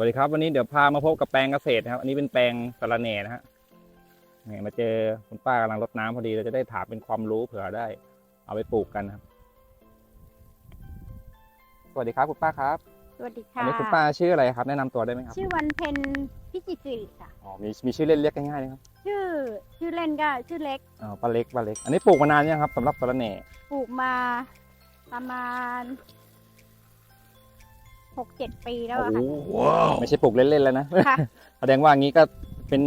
วัสดีครับวันนี้เดี๋ยวพามาพบกับแปลงเกษตรนะครับ อันนี้เป็นแปลงสะระแหน่นะฮะนี่มาเจอคุณป้ากำลังรดน้ำพอดีเราจะได้ถามเป็นความรู้เผื่อได้ เอาไปปลูกกันนะครับ สวัสดีครับคุณป้าครับ สวัสดีอัค่ะนนี้คุณป้าชื่ออะไรครับ แนะนำตัวได้ไหมครับ ชื่อวันเพ็ญพิจิตรสิริค่ะอ๋อมีมีชื่อเล่นเรียกง่ายๆนะครับชื่อชื่อเล่นก็ชื่อเล็กอ๋อป้าเล็กป้าเล็ก อันนี้ปลูกมานานยังครับสำหรับสะระแหน่ปลูกมาประมาณ หกเจ็ดปีแล้วอะค่ะไม่ใช่ปลูกเล่นๆแล้วนะค่ะ แสดงว่างี้ก็เป็น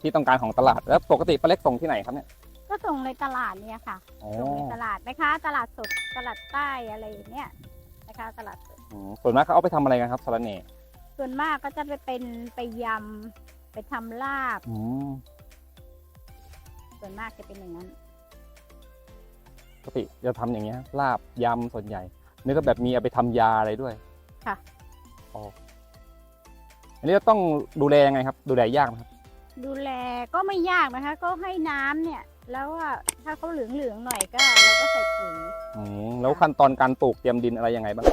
ที่ต้องการของตลาดแล้วปกติป้าเล็กส่งที่ไหนครับเนี่ยก็ส่งในตลาดเนี่ยค่ะ อ๋อส่งในตลาดไหมคะ ตลาดสดตลาดใต้อะไรอย่างเนี้ยนะคะ ตลาดสดอืมส่วนมากเขาเอาไปทำอะไรกันครับสะระแหน่ส่วนมากก็จะไปเป็นไปยำไปทำลาบ อืมส่วนมากจะเป็นอย่างนั้น ปกติจะทำอย่างเงี้ยลาบยำส่วนใหญ่นี่ก็แบบมีเอาไปทำยาอะไรด้วย ค่ะอ๋ออันนี้เราต้องดูแลยังไงครับ ดูแลยากไหมครับ ดูแลก็ไม่ยากนะคะ ก็ให้น้ำเนี่ย แล้วว่าถ้าเขาเหลืองๆหน่อยก็เราก็ใส่ปุ๋ย อืมแล้วขั้นตอนการปลูกเตรียมดินอะไรยังไงบ้าง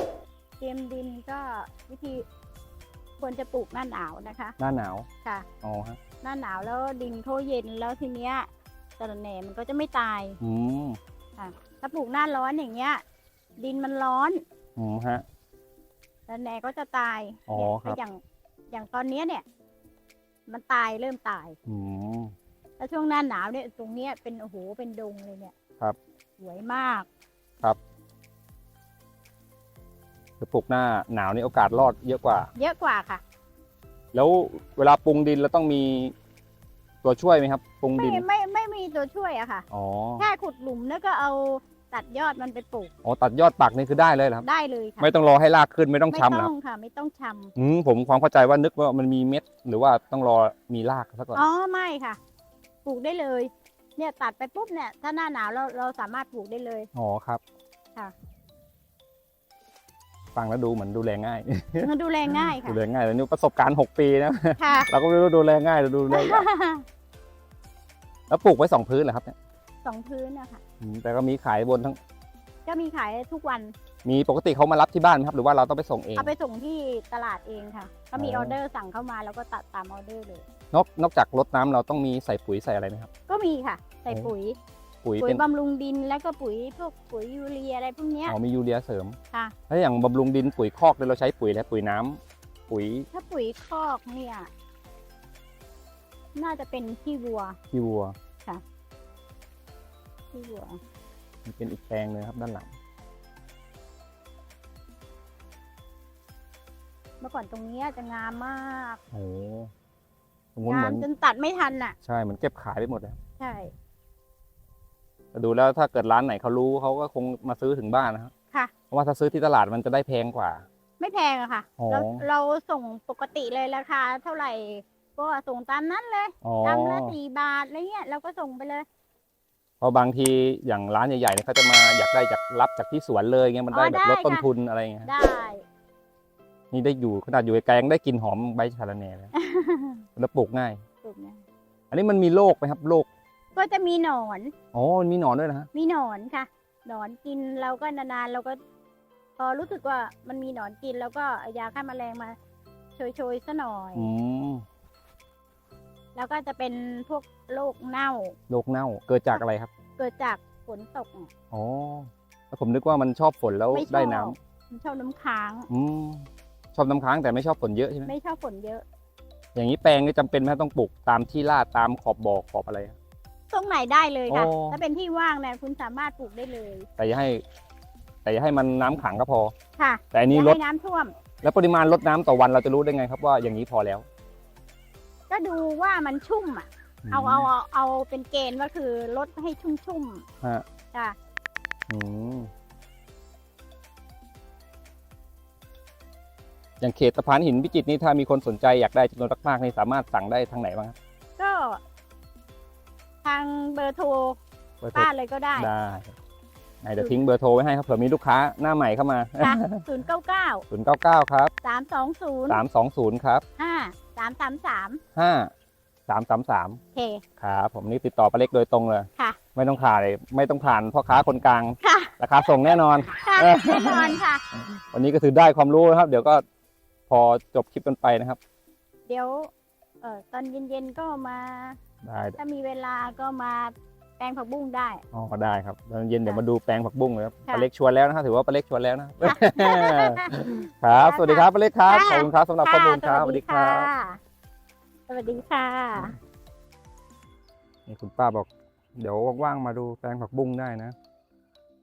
เตรียมดินก็วิธีควรจะปลูกหน้าหนาวนะคะ หน้าหนาวค่ะ อ๋อฮะหน้าหนาวแล้วดินเขาเย็นแล้วทีเนี้ยสะระแหน่มันก็จะไม่ตาย อืมค่ะถ้าปลูกหน้าร้อนอย่างเงี้ย ดินมันร้อน อืมฮะ สะระแหน่ก็จะตายอ๋อเนี่ยครับก็อย่างอย่างตอนเนี้ยเนี่ย มันตายเริ่มตาย อืม แล้วช่วงหน้าหนาวเนี่ยตรงเนี้ยเป็นโอ้โหเป็นดงเลยเนี่ยครับสวยมากคือปลูกหน้าหนาวนี่โอกาสรอดเยอะกว่า เยอะกว่าค่ะ แล้วเวลาปรุงดินเราต้องมีตัวช่วยไหมครับ ปรุงไม่ดิน ไม่ไม่มีตัวช่วยอะค่ะ อ๋อ แค่ขุดหลุมแล้วก็เอา ตัดยอดมันไปปลูก อ๋อตัดยอดปักนี่คือได้เลยเหรอครับ ได้เลยค่ะไม่ต้องรอให้รากขึ้นไม่ต้องไม่ชำเหรอต้คอรับงค่ะ ไม่ต้องชำอืมผมความเข้าใจว่านึกว่ามันมีเม็ด หรือว่าต้องรอมีรากซะก่อนอ๋อไม่ค่ะ ปลูกได้เลย เนี่ยตัดไปปุ๊บเนี่ย ถ้าหน้าหนาวเราเราสามารถปลูกได้เลย อ๋อครับค่ะ ฟังแล้วดูเหมือนดูแลง่าย มันดูแลง่ายค่ะดูแลง่ายแต่นี่ประสบการณ์หกปีนะ ค่ะ เราก็ไม่รู้ดูแลง่ายหรือดูแลยากแล้วปลูกไว้สองพื้นเหรอครับเนี่ย สองพื้นนะคะอืมแต่ก็มีขายบนทั้ง จะมีขายทุกวันมีปกติเขามารับที่บ้านไหมครับ หรือว่าเราต้องไปส่งเอง เอาไปส่งที่ตลาดเองค่ะก็มีอ๋ออ อเดอร์สั่งเข้ามาแล้วก็ตัดตามออเดอร์เลย นอกนอกจากรดน้ำเราต้องมีใส่ปุ๋ยใส่อะไรไหมครับ ก็มีค่ะ ใส่โอ้ ปุ๋ย ปุ๋ยปุ๋ยเป็นบำรุงดินแล้วก็ปุ๋ยพวกปุ๋ยยูเรียอะไรพวกเนี้ยอ๋อมียูเรียเสริม ค่ะ ถ้าอย่างบำรุงดินปุ๋ยคอกเนี่ยเราใช้ปุ๋ยแล้วปุ๋ยน้ำปุ๋ยถ้าปุ๋ยคอกเนี่ย น่าจะเป็นขี้วัว ขี้วัว ขี้วัวมันเป็นอีกแปลงหนึงครับด้านหลัง เมื่อก่อนตรงเนี้ยจะงามมากโอ้สมมติงาเหมืมอนจนตัดไม่ทันน่ะ ใช่เหมือนเก็บขายไปหมดเลยใช่แต่ดูแล้วถ้าเกิดร้านไหนเขารู้เขาก็คงมาซื้อถึงบ้านนะครับค่ะ เพราะว่าถ้าซื้อที่ตลาดมันจะได้แพงกว่า ไม่แพงอะค่ะ อ๋อ เราเราส่งปกติเลยราคาเท่าไหร่ ก็ส่งตามนั้นเลยอ๋อ ตามละสี่บาทอะไรเงี้ยเราก็ส่งไปเลยเพ ราะบางทีอย่างร้านใหญ่ๆเนี่ยเขาจะมาอยากได้จากรับจากที่สวนเลยเงี้ยมันได้อ๋อแบบได้ลดต้นค่ะทุนอะไรเงี้ยได้ นี่ได้อยู่ขนาดอยู่ไกลๆยังได้กลินหอมใบชาละแหน่เลยแล้วปลูกง่ายถูกนะอันนี้มันมีโรคไหมครับโรคก็จะมีหนอนอ๋อมันมีหนอนด้วยนะฮะมีหนอนค่ะหนอนกินเราก็นานๆเราก็ พอรู้สึกว่ามันมีหนอนกินแล้วก็เอายาฆ่าแมลงมาโชยๆซะหน่อย อืม แล้วก็จะเป็นพวกโรคเน่า โรคเน่าเกิดจากอะไรครับ เกิดจากฝนตกอ๋อแล้วผมนึกว่ามันชอบฝนแล้วไม่ชอบได้น้ำมันชอบน้ำค้างอืมชอบน้ำค้างแต่ไม่ชอบฝนเยอะใช่ไหมไม่ชอบฝนเยอะ อย่างนี้แปลงนี่จำเป็นไหมต้องปลูกตามที่ลาดตามขอบบ่อขอบอะไรอะตรงไหนได้เลยค่ะโอ้ถ้าเป็นที่ว่างเนี่ยคุณสามารถปลูกได้เลยแต่อย่าให้ แต่อย่าให้มันน้ำขังก็พอ ค่ะแต่อันนี้อย่าลดให้น้ำท่วม แล้วปริมาณลดน้ำต่อวันเราจะรู้ได้ไงครับว่าอย่างนี้พอแล้ว ก็ดูว่ามันชุ่มอะ เอาเอาเอาเอาเป็นเกณฑ์ว่าคือลดให้ชุ่มฮะๆจ้ะอืมอย่างเขตสะพานหินพิจิตรนี่ถ้ามีคนสนใจอยากได้จำนวนมากๆนี่สามารถสั่งได้ทางไหนบ้างครับก็ ทางเบอร์โทรเบอร์โทรป้าเลยก็ได้ได้ไหนเดี๋ยวทิ้งเบอร์โทรไว้ให้ครับเผื่อมีลูกค้าหน้าใหม่เข้ามาค่ะศูนย์เก้าเก้าศูนย์เก้าเก้าครับ สามสองศูนย์สามสองศูนย์ครับ ห้า สามสามสามห้าสามสามสามโอเคครับผมนี่ติดต่อป้าเล็กโดยตรงเลย ค่ะ ไม่ต้องผ่านเลยไม่ต้องผ่านพ่อค้าคนกลาง ค่ะ ราคาส่งแน่นอนค่ะเออแน่นอนค่ะ วันนี้ก็ถือได้ความรู้นะครับ เดี๋ยวก็พอจบคลิปกันไปนะครับ เดี๋ยว เออตอนเย็นๆก็มา ได้ ถ้ามีเวลาก็มาแป ลงผักบุ้งได้ อ๋อได้ครับตอนเย็นเดี๋ยวมาดูแปลงผักบุ้งเลยครับค่ะป้าเล็กชวนแล้วนะครับถือว่าป้าเล็กชวนแล้วนะ ครับสวัสดีครับป้าเล็กครับขอบคุณครับสำหรับข้อมูลครับสวัสดีครับ สวัสดีค่ะ นี่คุณป้าบอก เดี๋ยวว่างๆมาดูแปลงผักบุ้งได้นะ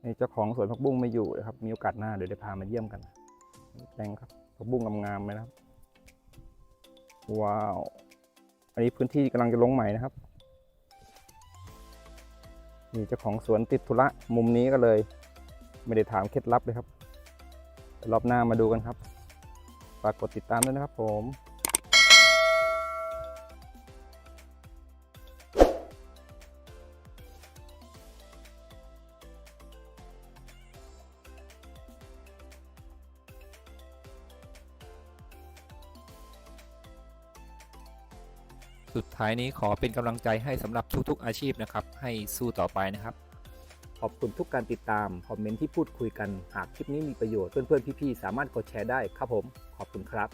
นี่เจ้าของสวนผักบุ้งไม่อยู่นะครับ มีโอกาสหน้าเดี๋ยวได้พามาเยี่ยมกันแปลงครับผักบุ้งงามๆเลยนะครับ ว้าว อันนี้พื้นที่กำลังจะลงใหม่นะครับ นี่เจ้าของสวนติดธุระมุมนี้ก็เลย ไม่ได้ถามเคล็ดลับเลยครับรอบหน้ามาดูกันครับ ฝากกดติดตามด้วยนะครับผม สุดท้ายนี้ขอเป็นกำลังใจให้สำหรับทุกๆอาชีพนะครับ ให้สู้ต่อไปนะครับ ขอบคุณทุกการติดตาม คอมเมนต์ที่พูดคุยกัน หากคลิปนี้มีประโยชน์เพื่อนๆพี่ๆสามารถกดแชร์ได้ครับผม ขอบคุณครับ